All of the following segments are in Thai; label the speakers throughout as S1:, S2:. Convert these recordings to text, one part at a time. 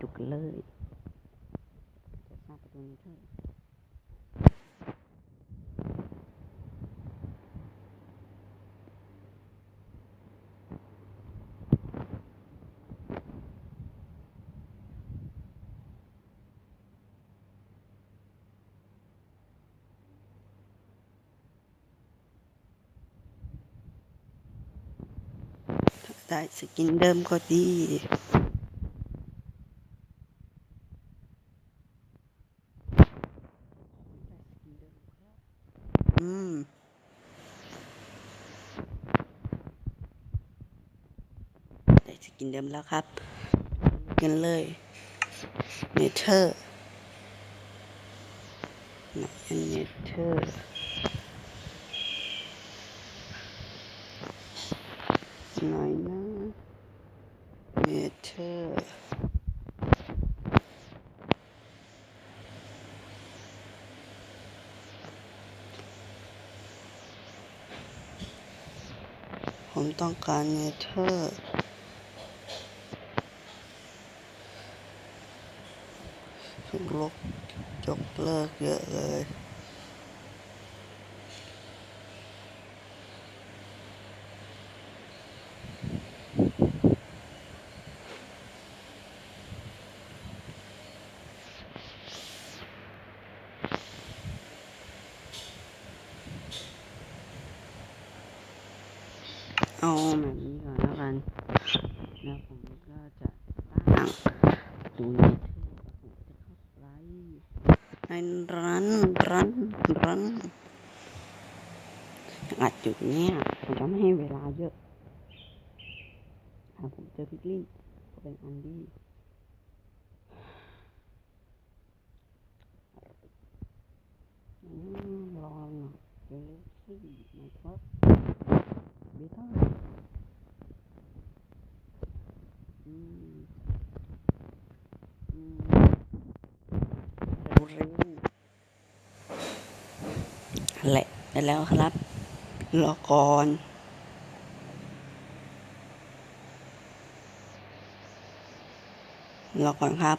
S1: ดูกันเลยจะสร้างประตูนี้เถอะได้สกินเดิมก็ดี อืม ได้สกินเดิ มแล้วครับกันเลยเนเธอร์เนเธอร์ไหนนะเนเธอร์ผมต้องการเนเธอร์ ถูกลบยกเลิกเยอะเลย เอาแบบนี้ก่อนแล้วกัน แล้วผมก็จะสร้างดูใน main run run run mah kamu bela aja. Aku jadi link kau andi hmm lorong sih, network beta hmm hmm แหละได้แล้วครับรอก่อนรอก่อนครับ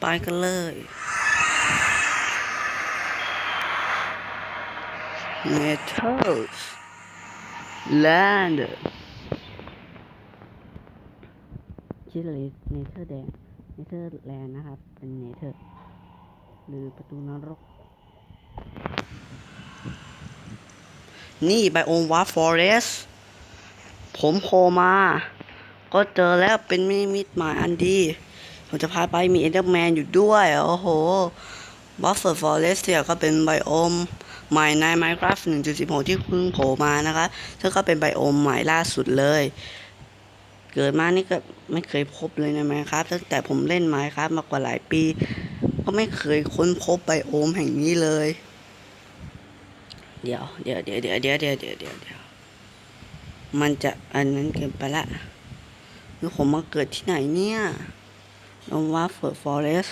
S1: ไปกันเลย Metals Land ชื่อเลยเนเธอร์แดงเนเธอร์แลนด์นะครับ เป็นเนเธอร์ หรือประตูนรก นี่ไบโอมวาฟอเรสผมโผล่มา ก็เจอแล้วเป็นมิมิตหมายอันดี ผมจะพาไปมีเอเดอร์แมนอยู่ด้วย โอ้โหบัฟเฟอร์ฟอเรสเนี่ยก็เป็นไบโอมใหม่ใน Minecraft 1.16 ที่เพิ่งโผล่มานะคะซึ่งก็เป็นไบโอมใหม่ล่าสุดเลย เกิดมานี่ก็ไม่เคยพบเลยใน Minecraft ตั้งแต่ผมเล่น Minecraft มากว่าหลายปี ก็ไม่เคยค้นพบไบโอมแห่งนี้เลย เดี๋ยวเดี๋ยวเดี๋ยวเดี๋ยวเดี๋ยวเดี๋ยวเดี๋ยวเดี๋ยวมันจะอันนั้นเกินไปละแล้วผมมาเกิดที่ไหนเนี่ย ลงว่าเฟิร์ฟอเรส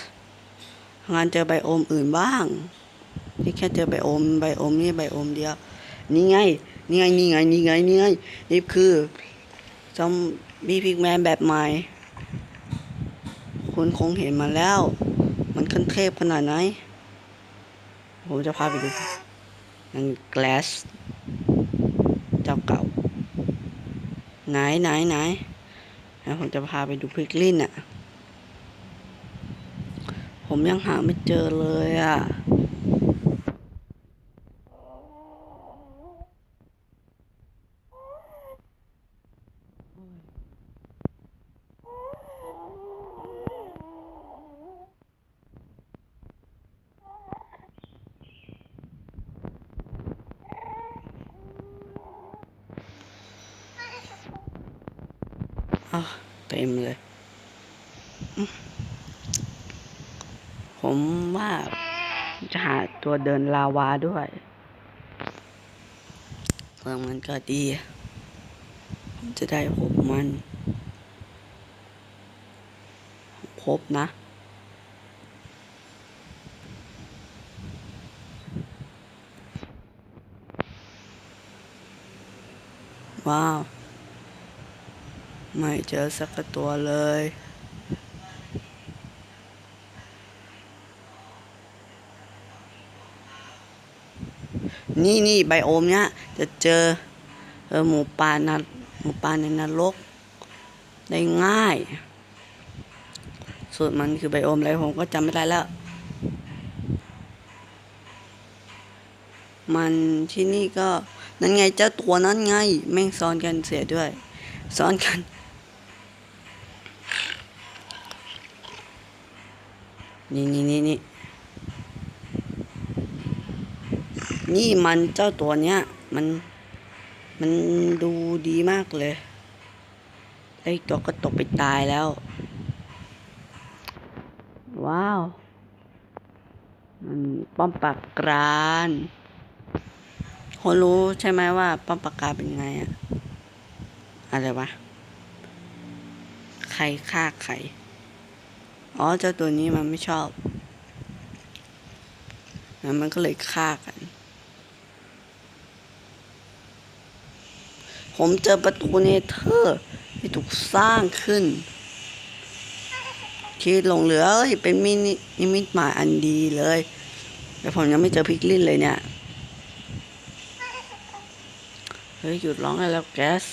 S1: งานเจอไบโอมอื่นบ้าง นี่แค่เจอไบโอมไบโอมนี่ไบโอมเดียว นี่ไง นี่ไง นี่ไง นี่ไง นี่ไง นี่คือซอมบี้พิกแมนแบบใหม่ คุณคงเห็นมาแล้ว มันขั้นเทพขนาดไหน ผมจะพาไปดูนัง glass เจ้าเก่า ไหนไหนไหนแล้วผมจะพาไปดูพิกลินอะ ผมยังหาไม่เจอเลยอะ อะเต็มเลย ผมว่าจะหาตัวเดินลาวาด้วยเพื่อมันก็ดี ผมจะได้พบมันพบนะ ว้าว ไม่เจอสักตัวเลย นี่นี่ไบโอมเนี้ยจะเจอเออหมูป่านรหมูป่าในนรกได้ง่ายส่วนมันคือไบโอมอะไรผมก็จำไม่ได้แล้ว มันที่นี่ก็นั่นไงเจ้าตัวนั้นไง แม่งซ้อนกันเสียด้วย ซ้อนกัน นี่นี่นี่นี่ นี่มันเจ้าตัวเนี้ย มัน มันดูดีมากเลยไอ้ตัวก็ตกไปตายแล้ว ว้าว มันป้อมปากกรานคนรู้ใช่ไหมว่าป้อมปากกาเป็นไงอะอะไรวะ ใครฆ่าใคร อ๋อเจ้าตัวนี้มันไม่ชอบ มันก็เลยฆ่ากัน ผมเจอประตูเนเธอร์ที่ถูกสร้างขึ้น ที่หลงเหลือเอ้ยเป็นมินินิมิตหมายอันดีเลย แต่ผมยังไม่เจอพิกลินเลยเนี่ย เฮ้ย หยุดร้องได้แล้วแก๊ส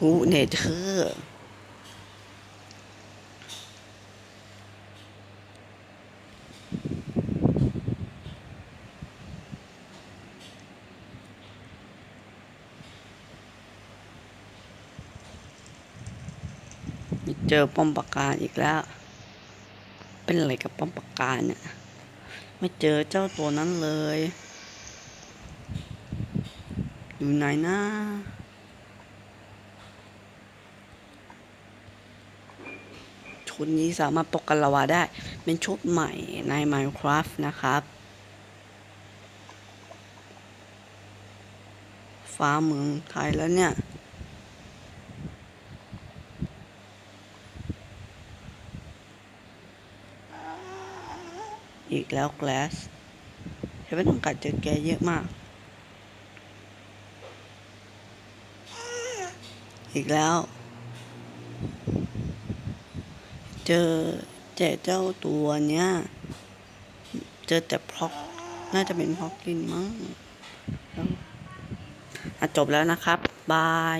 S1: หูเนเธอเจอป้อมปราการอีกแล้ว เป็นอะไรกับป้อมปราการเนี่ย ไม่เจอเจ้าตัวนั้นเลย อยู่ไหนนะ ชุดนี้สามารถปกกันละวาได้ เป็นชุดใหม่ใน Minecraft นะครับ ฟ้าเมืองไทยแล้วเนี่ยอีกแล้วแกลสเห็นว่ต้องกัดเจอแกเยอะมาก อีกแล้ว เจอแต่เจ้าตัวเนี้ย เจอแต่พล็อก น่าจะเป็นพล็อกกินมั้งแล้วอะจบแล้วนะครับ บาย